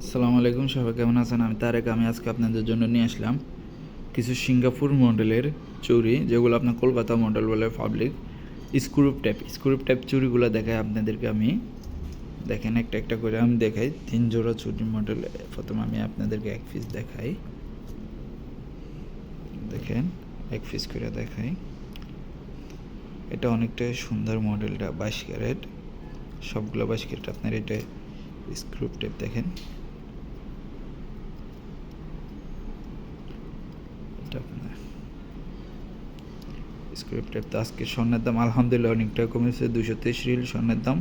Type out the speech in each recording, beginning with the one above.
আসসালামু আলাইকুম, সবাই কেমন আছেন? আমি তারেক, আমি আজকে আপনাদের জন্য নিয়ে আসলাম কিছু সিঙ্গাপুর মডেলের চুড়ি, যেগুলো আপনার কলকাতা মডেল বলে পাবলিক স্ক্রুপ টাইপ স্ক্রুপ টাইপ চুড়িগুলো দেখাই আপনাদেরকে আমি। দেখেন একটা একটা করে আমি দেখাই, তিন জোড়া চুড়ি মডেল প্রথমে আমি আপনাদেরকে এক পিস দেখাই। দেখেন, এক পিস করে দেখাই। এটা অনেকটাই সুন্দর মডেলটা, বাইশ ক্যারেট। সবগুলো বাইশ ক্যারেট, আপনার এটা স্ক্রুপ টেপ দেখেন। আপনার স্ক্রুপ টেপ তো আজকে স্বর্ণের দাম, আলহামদুলিল্লাহ অনেকটা কমেছে দুশো তেইশ রিল স্বর্ণের দাম।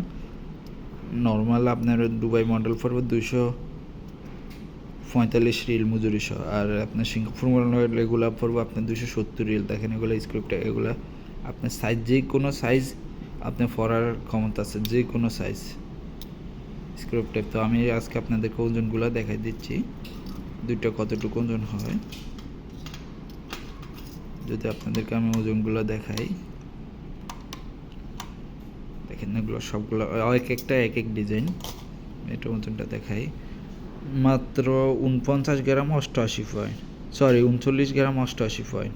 নর্মাল আপনার দুবাই মডেল পড়বে দুশো পঁয়তাল্লিশ রিল মজুরি সহ। আর আপনার সিঙ্গাপুর মডেল এগুলো পড়বে আপনার দুশো সত্তর রিল দেখেন এগুলো স্ক্রিপ্ট এগুলো আপনার সাইজ যে কোনো সাইজ আপনি পড়ার ক্ষমতা আছে, যে কোনো সাইজ স্ক্রিপ্ট টাইপ তো আমি আজকে আপনাদেরকে ওজনগুলো দেখাই দিচ্ছি। দুইটা কতটুকু ওজন হয়? যদি আপনাদেরকে আমি ওজনগুলো দেখাই, দেখেন এগুলো সবগুলো, এক একটা, এক এক ডিজাইন এটা ওজনটা দেখাই। মাত্র উনপঞ্চাশ গ্রাম অষ্টআশি পয়েন্ট সরি উনচল্লিশ গ্রাম অষ্টআশি পয়েন্ট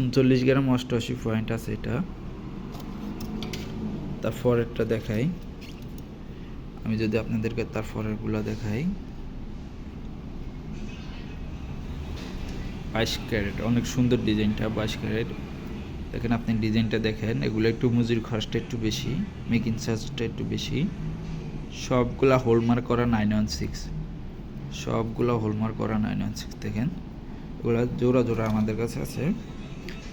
উনচল্লিশ গ্রাম অষ্টআশি পয়েন্ট আছে এটা। তারপরেরটা দেখাই। আমি যদি আপনাদেরকে তার পরেরগুলো দেখাই বাইশ ক্যারেট, অনেক সুন্দর ডিজাইনটা বাইশ ক্যারেট। দেখেন আপনি ডিজাইনটা দেখেন, এগুলো একটু মজুরি খরচটা একটু বেশি মেকিং চার্জটা একটু বেশি। সবগুলা হোলমার্ক করা নাইন ওয়ান সিক্স সবগুলো হোলমার্ক করা নাইন ওয়ান সিক্স দেখেন। এগুলো জোড়া জোড়া আমাদের কাছে আছে।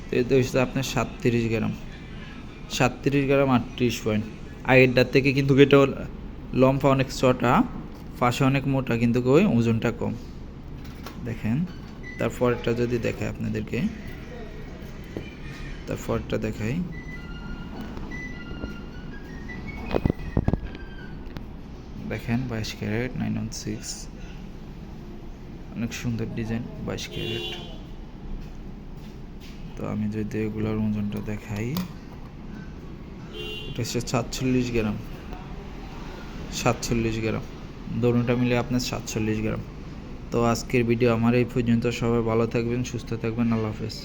তো এতে হচ্ছে আপনার সাতত্রিশ গ্রাম। সাতত্রিশ গ্রাম আটত্রিশ পয়েন্ট আগেরটার থেকে কিন্তু এটা লম্ফা অনেক চটা, পাশে অনেক মোটা, কিন্তু ওই ওজনটা কম। দেখেন। তারপরটা যদি দেখায় আপনাদেরকে, তারপরটা দেখাই। দেখেন বাইশ ক্যারেট, নাইন ওয়ান সিক্স। অনেক সুন্দর ডিজাইন, বাইশ ক্যারেট। তো আমি যদি এগুলোর ওজনটা দেখাই, এটা হচ্ছে সাতচল্লিশ গ্রাম। সাতচল্লিশ গ্রাম। দোনোটা মিলে আপনার সাতচল্লিশ গ্রাম। তো আজকের ভিডিও আমার এই পর্যন্ত। সবাই ভালো থাকবেন সুস্থ থাকবেন। আল্লাহ হাফেজ।